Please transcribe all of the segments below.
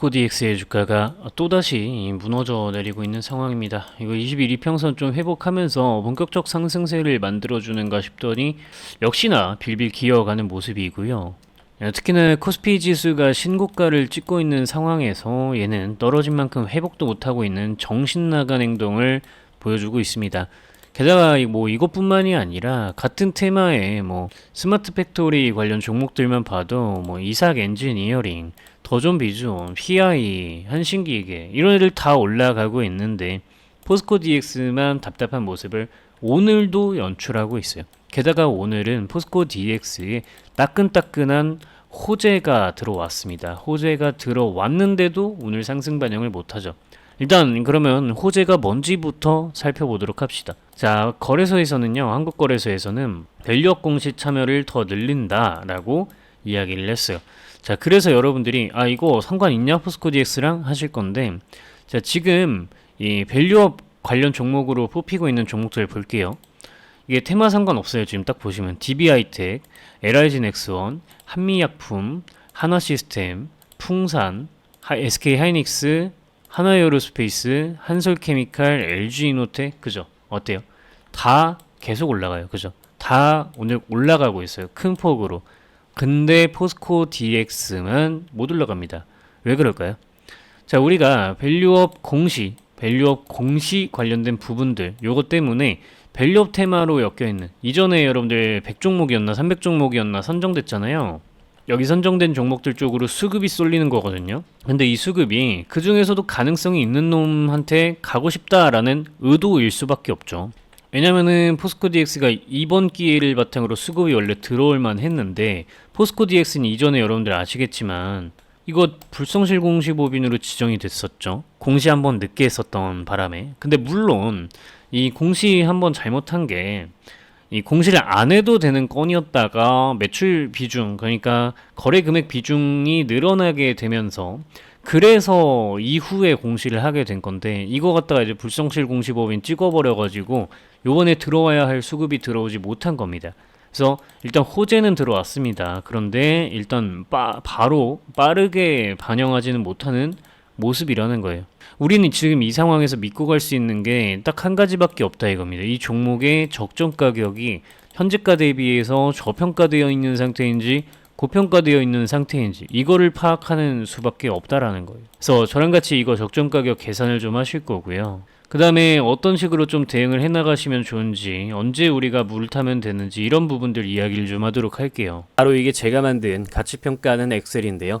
포스코 DX의 주가가 또다시 무너져 내리고 있는 상황입니다. 이거 21 이평선 좀 회복하면서 본격적 상승세를 만들어주는가 싶더니 역시나 빌빌 기어가는 모습이고요. 예, 특히나 코스피 지수가 신고가를 찍고 있는 상황에서 얘는 떨어진 만큼 회복도 못하고 있는 정신 나간 행동을 보여주고 있습니다. 게다가 이- 뭐 이것뿐만이 아니라 같은 테마의 뭐 스마트 팩토리 관련 종목들만 봐도 뭐 이삭 엔지니어링, 더존 비존, PI, 한신기계 이런 애들 다 올라가고 있는데 포스코 DX만 답답한 모습을 오늘도 연출하고 있어요. 게다가 오늘은 포스코 DX에 따끈따끈한 호재가 들어왔습니다. 호재가 들어왔는데도 오늘 상승 반영을 못하죠. 일단 그러면 호재가 뭔지부터 살펴보도록 합시다. 자, 거래소에서는요. 한국 거래소에서는 밸류업 공시 참여를 더 늘린다라고 이야기를 했어요. 자, 그래서 여러분들이 아 이거 상관 있냐 포스코 DX랑 하실 건데 자, 지금 이 밸류업 관련 종목으로 뽑히고 있는 종목들 볼게요. 이게 테마 상관없어요. 지금 딱 보시면 DB하이텍, LIG 넥스원, 한미약품, 하나시스템, 풍산, 하- SK 하이닉스, 하나에어로스페이스, 한솔케미칼, LG이노텍 그죠? 어때요? 다 계속 올라가요. 그죠? 다 오늘 올라가고 있어요. 큰 폭으로. 근데 포스코 DX만 못 올라갑니다. 왜 그럴까요? 자, 우리가 밸류업 공시, 밸류업 공시 관련된 부분들 요것 때문에 밸류업 테마로 엮여 있는 이전에 여러분들 100종목이었나 300종목이었나 선정됐잖아요. 여기 선정된 종목들 쪽으로 수급이 쏠리는 거거든요. 근데 이 수급이 그 중에서도 가능성이 있는 놈한테 가고 싶다라는 의도일 수밖에 없죠. 왜냐면은 포스코 DX가 이번 기회를 바탕으로 수급이 원래 들어올 만 했는데 포스코 DX는 이전에 여러분들 아시겠지만 이거 불성실 공시법인으로 지정이 됐었죠. 공시 한번 늦게 했었던 바람에. 근데 물론 이 공시 한번 잘못한 게 이 공시를 안 해도 되는 건이었다가 매출 비중 그러니까 거래 금액 비중이 늘어나게 되면서 그래서 이후에 공시를 하게 된 건데 이거 갖다가 이제 불성실 공시법인 찍어버려 가지고 요번에 들어와야 할 수급이 들어오지 못한 겁니다. 그래서 일단 호재는 들어왔습니다. 그런데 일단 빠, 바로 빠르게 반영하지는 못하는 모습이라는 거예요. 우리는 지금 이 상황에서 믿고 갈 수 있는 게 딱 한 가지밖에 없다 이겁니다. 이 종목의 적정 가격이 현재가 대비해서 저평가되어 있는 상태인지 고평가되어 있는 상태인지 이거를 파악하는 수밖에 없다라는 거예요. 그래서 저랑 같이 이거 적정 가격 계산을 좀 하실 거고요. 그 다음에 어떤 식으로 좀 대응을 해나가시면 좋은지, 언제 우리가 물 타면 되는지 이런 부분들 이야기를 좀 하도록 할게요. 바로 이게 제가 만든 가치평가하는 엑셀인데요.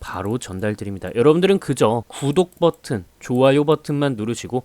바로 전달드립니다. 여러분들은 그저 구독 버튼, 좋아요 버튼만 누르시고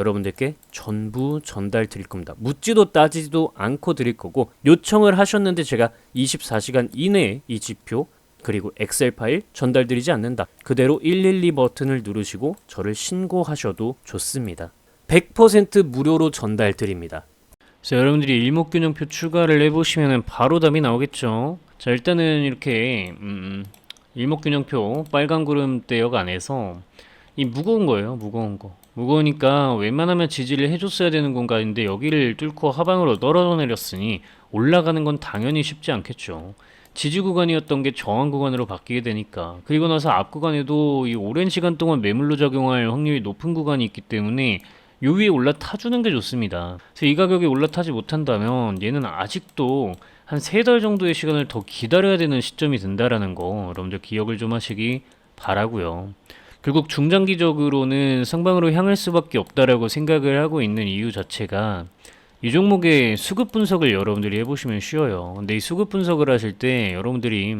여러분들께 전부 전달 드릴 겁니다. 묻지도 따지지도 않고 드릴 거고 요청을 하셨는데 제가 24시간 이내에 이 지표 그리고 엑셀 파일 전달드리지 않는다. 그대로 112 버튼을 누르시고 저를 신고하셔도 좋습니다. 100% 무료로 전달 드립니다. 그래서 여러분들이 일목균형표 추가를 해보시면 바로 답이 나오겠죠. 자 일단은 이렇게 음, 일목균형표 빨간 구름대역 안에서 이 무거운 거예요. 무거운 거. 무거우니까 웬만하면 지지를 해줬어야 되는 공간인데 여기를 뚫고 하방으로 떨어져 내렸으니 올라가는 건 당연히 쉽지 않겠죠. 지지 구간이었던 게 저항 구간으로 바뀌게 되니까 그리고 나서 앞 구간에도 이 오랜 시간 동안 매물로 작용할 확률이 높은 구간이 있기 때문에 요 위에 올라타주는 게 좋습니다. 그래서 이 가격에 올라타지 못한다면 얘는 아직도 한 세 달 정도의 시간을 더 기다려야 되는 시점이 된다라는 거 여러분들 기억을 좀 하시기 바라고요. 결국 중장기적으로는 상방으로 향할 수밖에 없다라고 생각을 하고 있는 이유 자체가 이 종목의 수급 분석을 여러분들이 해보시면 쉬워요. 근데 이 수급 분석을 하실 때 여러분들이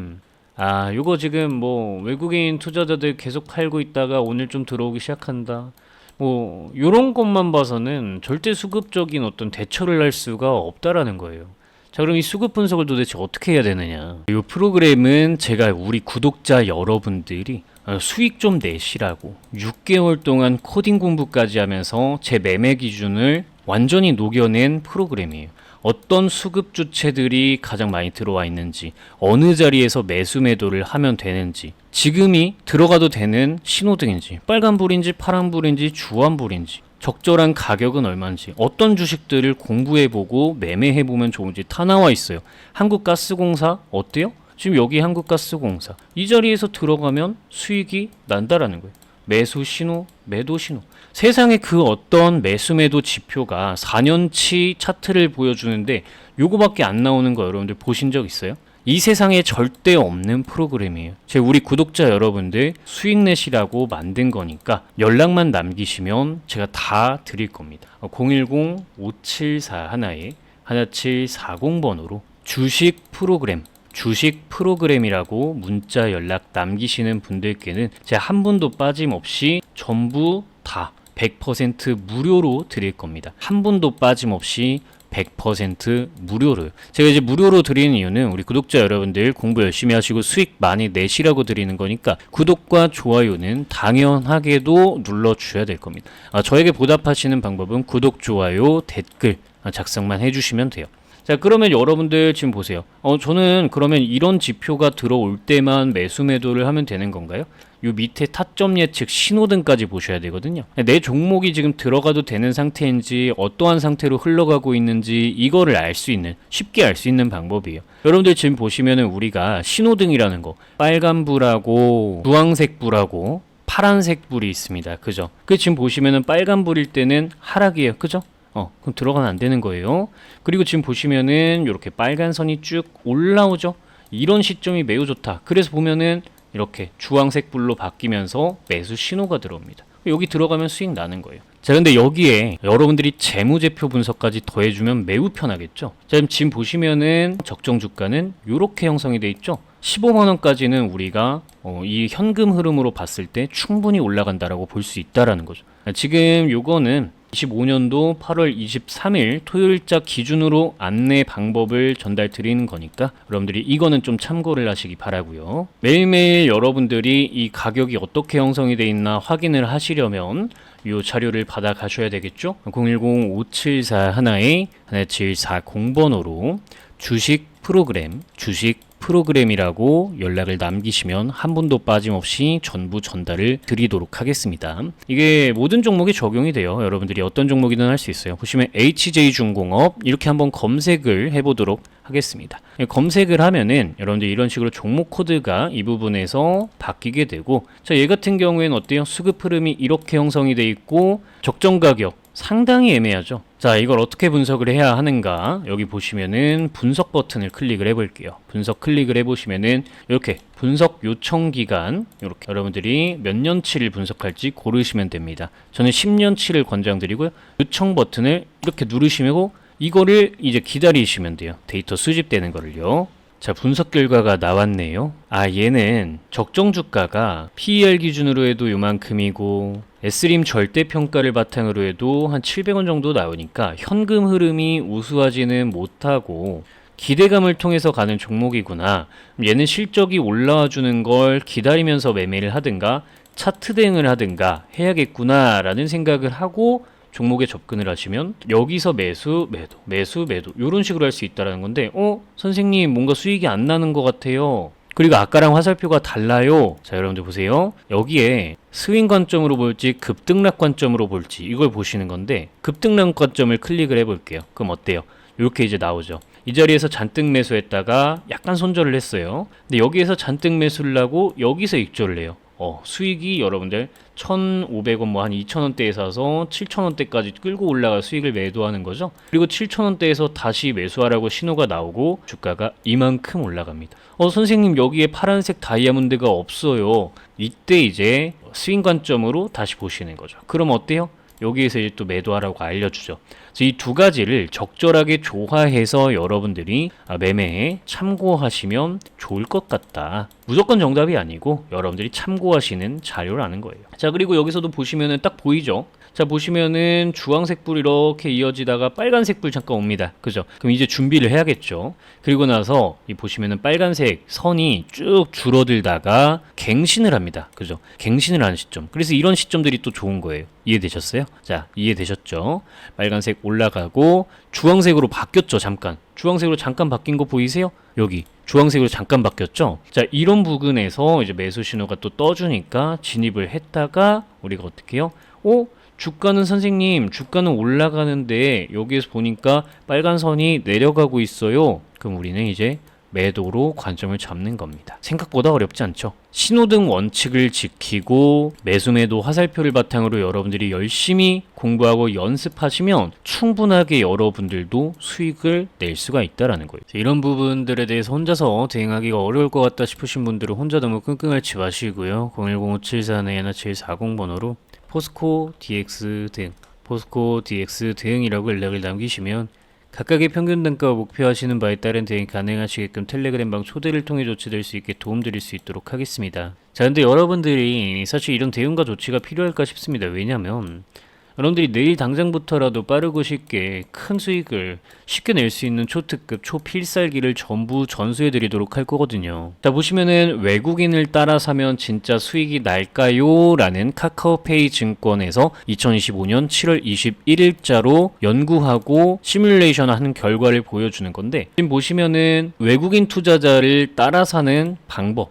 아, 요거 지금 뭐 외국인 투자자들 계속 팔고 있다가 오늘 좀 들어오기 시작한다. 뭐 요런 것만 봐서는 절대 수급적인 어떤 대처를 할 수가 없다라는 거예요. 자, 그럼 이 수급 분석을 도대체 어떻게 해야 되느냐? 이 프로그램은 제가 우리 구독자 여러분들이 어, 수익 좀 내시라고 6개월 동안 코딩 공부까지 하면서 제 매매 기준을 완전히 녹여낸 프로그램이에요. 어떤 수급 주체들이 가장 많이 들어와 있는지, 어느 자리에서 매수 매도를 하면 되는지, 지금이 들어가도 되는 신호등인지, 빨간불인지 파란불인지 주황불인지, 적절한 가격은 얼마인지, 어떤 주식들을 공부해보고 매매해보면 좋은지 다 나와 있어요. 한국가스공사 어때요? 지금 여기 한국가스공사 이 자리에서 들어가면 수익이 난다라는 거예요. 매수 신호, 매도 신호. 세상에 그 어떤 매수 매도 지표가 4년치 차트를 보여주는데 요거밖에 안 나오는 거 여러분들 보신 적 있어요? 이 세상에 절대 없는 프로그램이에요. 제 우리 구독자 여러분들 수익 내시라고 만든 거니까 연락만 남기시면 제가 다 드릴 겁니다. 010-574 하나에 1740번으로 주식 프로그램 주식 프로그램이라고 문자 연락 남기시는 분들께는 제가 한 분도 빠짐없이 전부 다 100% 무료로 드릴 겁니다. 한 분도 빠짐없이 100% 무료로. 제가 이제 무료로 드리는 이유는 우리 구독자 여러분들 공부 열심히 하시고 수익 많이 내시라고 드리는 거니까 구독과 좋아요는 당연하게도 눌러주셔야 될 겁니다. 아, 저에게 보답하시는 방법은 구독, 좋아요, 댓글 작성만 해주시면 돼요. 자, 그러면 여러분들 지금 보세요. 어, 저는 그러면 이런 지표가 들어올 때만 매수 매도를 하면 되는 건가요? 요 밑에 타점 예측 신호등까지 보셔야 되거든요. 내 종목이 지금 들어가도 되는 상태인지 어떠한 상태로 흘러가고 있는지 이거를 알 수 있는 쉽게 알 수 있는 방법이에요. 여러분들 지금 보시면은 우리가 신호등이라는 거 빨간 불하고 주황색 불하고 파란색 불이 있습니다. 그죠? 그 지금 보시면은 빨간 불일 때는 하락이에요. 그죠? 어, 그럼 들어가면 안 되는 거예요. 그리고 지금 보시면은 이렇게 빨간 선이 쭉 올라오죠. 이런 시점이 매우 좋다. 그래서 보면은 이렇게 주황색 불로 바뀌면서 매수 신호가 들어옵니다. 여기 들어가면 수익 나는 거예요. 자, 근데 여기에 여러분들이 재무제표 분석까지 더해주면 매우 편하겠죠. 자, 지금 보시면은 적정 주가는 이렇게 형성이 돼 있죠. 15만 원까지는 우리가 어, 이 현금 흐름으로 봤을 때 충분히 올라간다라고 볼 수 있다라는 거죠. 아, 지금 요거는 25년도 8월 23일 토요일자 기준으로 안내 방법을 전달 드리는 거니까 여러분들이 이거는 좀 참고를 하시기 바라고요. 매일매일 여러분들이 이 가격이 어떻게 형성이 돼 있나 확인을 하시려면 이 자료를 받아 가셔야 되겠죠. 010-574 하나에 1740번호로 주식 프로그램, 주식 프로그램이라고 연락을 남기시면 한 분도 빠짐없이 전부 전달을 드리도록 하겠습니다. 이게 모든 종목에 적용이 돼요. 여러분들이 어떤 종목이든 할 수 있어요. 보시면 HJ중공업 이렇게 한번 검색을 해보도록 하겠습니다. 검색을 하면은 여러분들 이런 식으로 종목 코드가 이 부분에서 바뀌게 되고 자, 얘 같은 경우에는 어때요? 수급 흐름이 이렇게 형성이 돼 있고 적정 가격 상당히 애매하죠. 자, 이걸 어떻게 분석을 해야 하는가? 여기 보시면은 분석 버튼을 클릭을 해 볼게요. 분석 클릭을 해 보시면은 이렇게 분석 요청 기간 이렇게 여러분들이 몇 년치를 분석할지 고르시면 됩니다. 저는 10년치를 권장드리고요. 요청 버튼을 이렇게 누르시고 이거를 이제 기다리시면 돼요. 데이터 수집되는 거를요. 자, 분석 결과가 나왔네요. 아, 얘는 적정 주가가 PER 기준으로 해도 요만큼이고 S림 절대 평가를 바탕으로 해도 한 700원 정도 나오니까 현금 흐름이 우수하지는 못하고 기대감을 통해서 가는 종목이구나. 얘는 실적이 올라와 주는 걸 기다리면서 매매를 하든가 차트 대응을 하든가 해야겠구나라는 생각을 하고 종목에 접근을 하시면 여기서 매수, 매도, 매수, 매도 이런 식으로 할 수 있다라는 건데 어 선생님 뭔가 수익이 안 나는 것 같아요. 그리고 아까랑 화살표가 달라요. 자 여러분들 보세요. 여기에 스윙 관점으로 볼지 급등락 관점으로 볼지 이걸 보시는 건데 급등락 관점을 클릭을 해볼게요. 그럼 어때요? 이렇게 이제 나오죠. 이 자리에서 잔뜩 매수했다가 약간 손절을 했어요. 근데 여기에서 잔뜩 매수를 하고 여기서 익절을 해요. 어, 수익이 여러분들 1,500원 뭐 한 2,000원대에 사서 7,000원대까지 끌고 올라갈 수익을 매도하는 거죠. 그리고 7,000원대에서 다시 매수하라고 신호가 나오고 주가가 이만큼 올라갑니다. 어, 선생님 여기에 파란색 다이아몬드가 없어요. 이때 이제 스윙 관점으로 다시 보시는 거죠. 그럼 어때요? 여기에서 이제 또 매도하라고 알려주죠. 이 두 가지를 적절하게 조화해서 여러분들이 아, 매매에 참고하시면 좋을 것 같다. 무조건 정답이 아니고 여러분들이 참고하시는 자료라는 거예요. 자, 그리고 여기서도 보시면은 딱 보이죠? 자, 보시면은 주황색 불 이렇게 이어지다가 빨간색 불 잠깐 옵니다. 그죠? 그럼 이제 준비를 해야겠죠. 그리고 나서 이 보시면은 빨간색 선이 쭉 줄어들다가 갱신을 합니다. 그죠? 갱신을 하는 시점. 그래서 이런 시점들이 또 좋은 거예요. 이해되셨어요? 자, 이해되셨죠? 빨간색 올라가고 주황색으로 바뀌었죠, 잠깐. 주황색으로 잠깐 바뀐 거 보이세요? 여기 주황색으로 잠깐 바뀌었죠? 자, 이런 부분에서 이제 매수 신호가 또 떠주니까 진입을 했다가 우리가 어떻게 해요? 어? 주가는 선생님, 주가는 올라가는데 여기에서 보니까 빨간 선이 내려가고 있어요. 그럼 우리는 이제 매도로 관점을 잡는 겁니다. 생각보다 어렵지 않죠? 신호등 원칙을 지키고 매수 매도 화살표를 바탕으로 여러분들이 열심히 공부하고 연습하시면 충분하게 여러분들도 수익을 낼 수가 있다라는 거예요. 이런 부분들에 대해서 혼자서 대응하기가 어려울 것 같다 싶으신 분들은 혼자 너무 끙끙 앓지 마시고요. 010-574-170번호로 포스코 DX 등 포스코 DX 대응이라고 연락을 남기시면 각각의 평균 단가와 목표하시는 바에 따른 대응 가능하시게끔 텔레그램방 초대를 통해 조치될 수 있게 도움드릴 수 있도록 하겠습니다. 자, 근데 여러분들이 사실 이런 대응과 조치가 필요할까 싶습니다. 왜냐면 여러분들이 내일 당장부터라도 빠르고 쉽게 큰 수익을 쉽게 낼 수 있는 초특급 초필살기를 전부 전수해 드리도록 할 거거든요. 자, 보시면은 외국인을 따라 사면 진짜 수익이 날까요? 라는 카카오페이 증권에서 2025년 7월 21일자로 연구하고 시뮬레이션 하는 결과를 보여주는 건데 지금 보시면은 외국인 투자자를 따라 사는 방법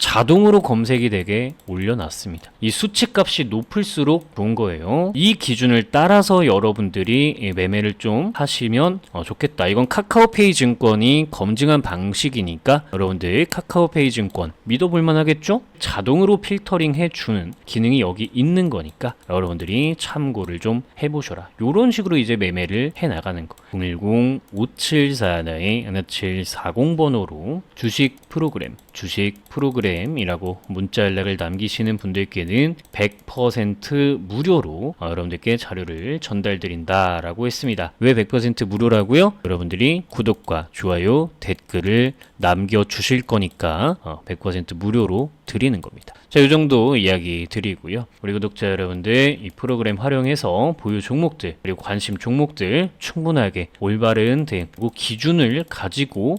자동으로 검색이 되게 올려놨습니다. 이 수치값이 높을수록 좋은 거예요. 이 기준을 따라서 여러분들이 이 매매를 좀 하시면 어, 좋겠다. 이건 카카오페이 증권이 검증한 방식이니까 여러분들 카카오페이 증권 믿어볼 만 하겠죠? 자동으로 필터링 해주는 기능이 여기 있는 거니까 여러분들이 참고를 좀 해보셔라. 이런 식으로 이제 매매를 해 나가는 거. 010-5741-1740 번호로 주식 프로그램, 주식 프로그램이라고 문자 연락을 남기시는 분들께는 100% 무료로 어, 여러분들께 자료를 전달드린다라고 했습니다. 왜 100% 무료라고요? 여러분들이 구독과 좋아요, 댓글을 남겨주실 거니까 어, 100% 무료로 드리는 겁니다. 자, 이 정도 이야기 드리고요. 우리 구독자 여러분들 이 프로그램 활용해서 보유 종목들 그리고 관심 종목들 충분하게 올바른 대응 기준을 가지고